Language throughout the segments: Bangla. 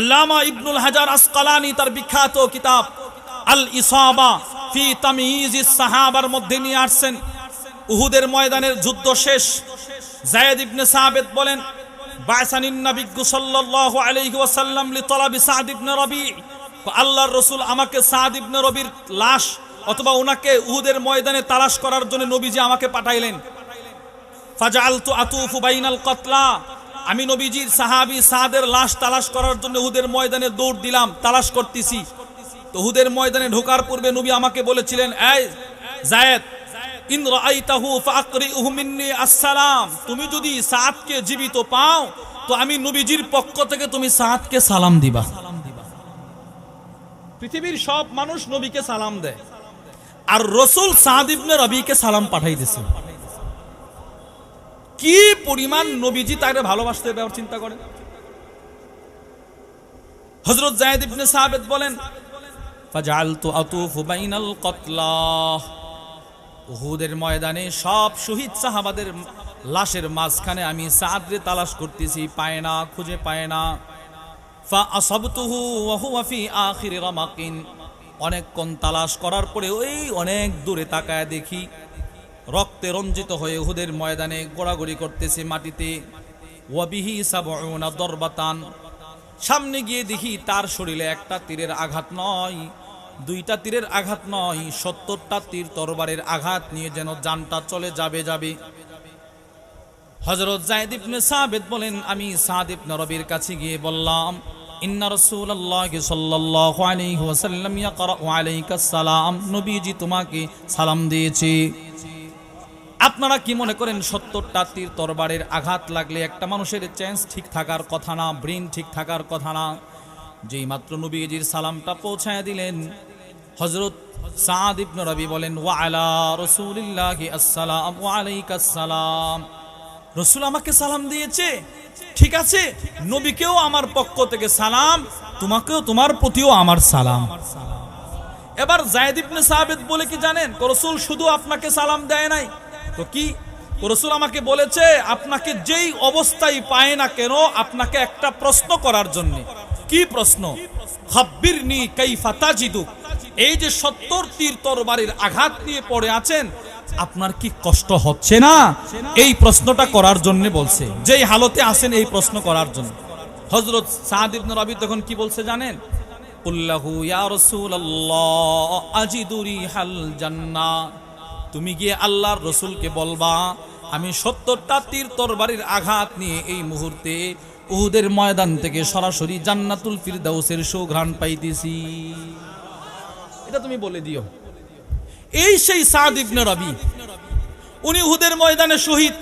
আল্লামা ইবনুল হাজার আসকালানি তার বিখ্যাত কিতাব আল ইসাবা ফি তামিজ সাহাবার মধ্যে নিয়ে আসছেন। উহুদের ময়দানের যুদ্ধ শেষ। জায়েদ ইবনে সাহাবেদ বলেন, বায়সানিন নবী সাল্লাল্লাহু আলাইহি ওয়াসাল্লাম লি তলাবি সাদ ইবনে রবি। আল্লাহর রাসূল আমাকে সাদ ইবনে রবির লাশ অথবা ওনাকে উহুদের ময়দানে তালাশ করার জন্য নবীজি আমাকে পাঠাইলেন। ফাজালতু আতুফু বাইনাল কতলা। আমি নবীজির সাহাবী সাদের লাশ তালাশ করার জন্য হুদের ময়দানে দৌড় দিলাম, তালাশ করতেছি। তো উহুদের ময়দানে ঢোকার পূর্বে নবী আমাকে বলেছিলেন জায়েদ তুমি যদি জীবিত পাও, তো আমি নবীজির পক্ষ থেকে তুমি সালাম দিবা। পৃথিবীর সব মানুষ নবীকে সালাম দেয়। আর রসুল সালাম পাঠাই দিয়েছে কি পরিমাণ নবীজি তাকে ভালোবাসতে ব্যাপার চিন্তা করেন? হজরত জায়দ ইবনে সাহাবেদ বলেন ফাজালতু আতুফু বাইনাল কতলা। উহুদের ময়দানে সব শহীদ সাহাবাদের লাশের মাঝখানে আমি সাদরে তালাশ করতেছি, পায় না, খুঁজে পায় না। ফা আসাবতুহু ওয়া হুয়া ফি আখিরি রামাকিন অনেকক্ষণ তালাশ করার পরে ওই অনেক দূরে তাকায় দেখি রক্তে রঞ্জিত হয়ে উহুদের ময়দানে গোড়াগড়ি করতেছে মাটিতে। ওয়াবিহি সাবউনা দরবাতান। সামনে গিয়ে দেখি তার শরীরে একটা তীরের আঘাত নয়, দুইটা তীরের আঘাত নয়, সত্তরটা তীর তরবারের আঘাত নিয়ে যেন জানটা চলে যাবে যাবে। হযরত জায়েদ ইবনে সাবেদ বলেন, আমি সাদ ইবনে রবির কাছে গিয়ে বললাম, ইন্না সালাম। নবীজি তোমাকে সালাম দিয়েছে। আপনারা কি মনে করেন সত্তরটা তীর তরবারের আঘাত লাগলে একটা মানুষের চেঞ্জ ঠিক থাকার কথা না ব্রেন ঠিক থাকার কথা না? যেই মাত্র নবীজির সালামটা পৌঁছায় দিলেন হজরত সাদ ইবনে রবি বলেন, ওয়া আলা রাসূলিল্লাহি আসসালাম, ওয়া আলাইকাস সালাম রসুল আমাকে সালাম দিয়েছে, ঠিক আছে, নবীকেও আমার পক্ষ থেকে সালাম, তোমাকেও, তোমার প্রতিও আমার সালাম। এবার জায়দ ইবনে সাহাবেদ বলে কি জানেন? রসুল শুধু আপনাকে সালাম দেয় নাই তো কি? রসুল আমাকে বলেছে, আপনাকে যেই অবস্থায় পায় না কেন, আপনাকে একটা প্রশ্ন করার জন্য। কি প্রশ্ন? কাইফা তাজিদু। এই যে সত্তর তীর তরবারির আঘাত নিয়ে পড়ে আছেন, আপনার কি কষ্ট হচ্ছে না? এই প্রশ্নটা করার জন্য বলছে। যেই হালতে আছেন এই প্রশ্ন করার জন্য। হজরত সাদ ইবনে রবি তখন কি বলছে জানেন? কুল্লাহু ইয়া রাসূলুল্লাহ আজিদুরি হাল জান্নাহ তুমি গিয়ে আল্লাহর রসুলকে বলবা, আমি সত্তরটা তীর তরবারির আঘাত নিয়ে এই মুহূর্তে উহুদের ময়দান থেকে সরাসরি জান্নাতুল ফিরদাউসের সুঘ্রাণ পাইতেছি। এটা তুমি বলে দিও। এই সেই সাদ ইবনে রবি, উনি উহুদের ময়দানে শহীদ।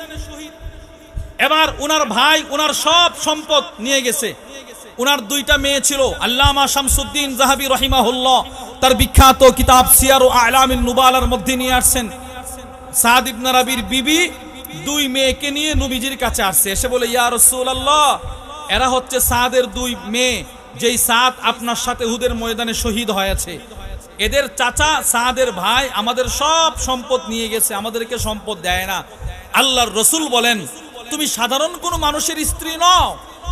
এবার উনার ভাই, উনার সব সম্পদ নিয়ে গেছে। উনার দুইটা মেয়ে ছিল, আল্লামা শামসুদ্দিন জাহাবি রহিমাহুল্লাহ। তার বিখ্যাত কিতাব সিয়ার ও আলামিন নুবালার মধ্যে নিয়ে আসছেন। সাদ ইবনে বিবি দুই মেয়েকে নিয়ে নবীজির কাছে আসছে। এসে বলে, ইয়া রাসূলুল্লাহ, এরা হচ্ছে সাদের দুই মেয়ে, যেই সাদ আপনার সাথে উহুদের ময়দানে শহীদ হয়েছে। এদের চাচা সাদের ভাই আমাদের সব সম্পদ নিয়ে গেছে, আমাদেরকে সম্পদ দেয় না। আল্লাহর রসুল বলেন, তুমি সাধারণ কোনো মানুষের স্ত্রী নও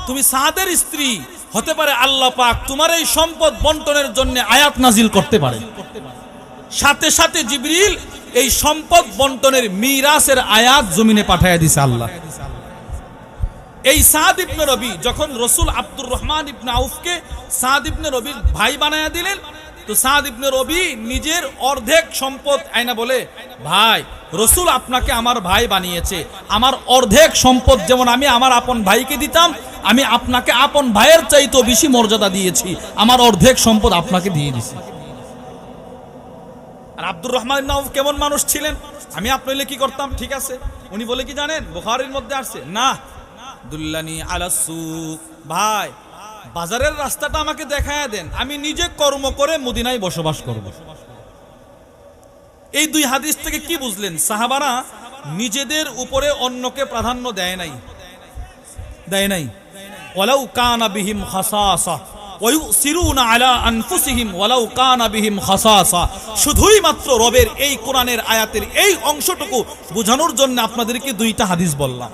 তুমি সাদের স্ত্রী হতে পারে আল্লাহ পাক, তোমার এই সম্পদ বন্টনের জন্য আয়াত নাজিল করতে পারে। সাথে সাথে জিবরিল এই সম্পদ বন্টনের মিরাসের আয়াত জমিনে পাঠাইয়া দিছে আল্লাহ। এই সাদ ইবনে রবি যখন রসুল আব্দুর রহমান ইবনে আউফকে সাদ ইবনে রবির ভাই বানায়া দিলেন, তো সাদ ইবনে রবি নিজের অর্ধেক সম্পদ আয়না বলে, ভাই, রসুল আপনাকে আমার ভাই বানিয়েছে। আমার অর্ধেক সম্পদ যেমন আমি আমার আপন ভাইকে দিতাম আমি আপনাকে আপন ভাইয়ের চাইতেও বেশি মর্যাদা দিয়েছি। আমার অর্ধেক সম্পদ আপনাকে দিয়ে দিছি। আর আব্দুর রহমান কেমন মানুষ ছিলেন? আমি আপনাকে কি করতাম? ঠিক আছে। উনি বলে কি জানেন? বুখারীর মধ্যে আসছে। না। দুল্লানি আলাসুক ভাই, বাজারের রাস্তাটা আমাকে দেখায় দেন। আমি নিজে কর্ম করে মদিনায় বসবাস করব। এই দুই হাদিস থেকে কি বুঝলেন? সাহাবারা নিজেদের উপরে অন্যকে প্রাধান্য দেয় নাই। দেয় নাই। ওয়ালাউ কানা বিহিম খাসাসা শুধুই মাত্র রবের এই কোরআনের আয়াতের এই অংশটুকু বোঝানোর জন্য আপনাদেরকে দুইটা হাদিস বললাম।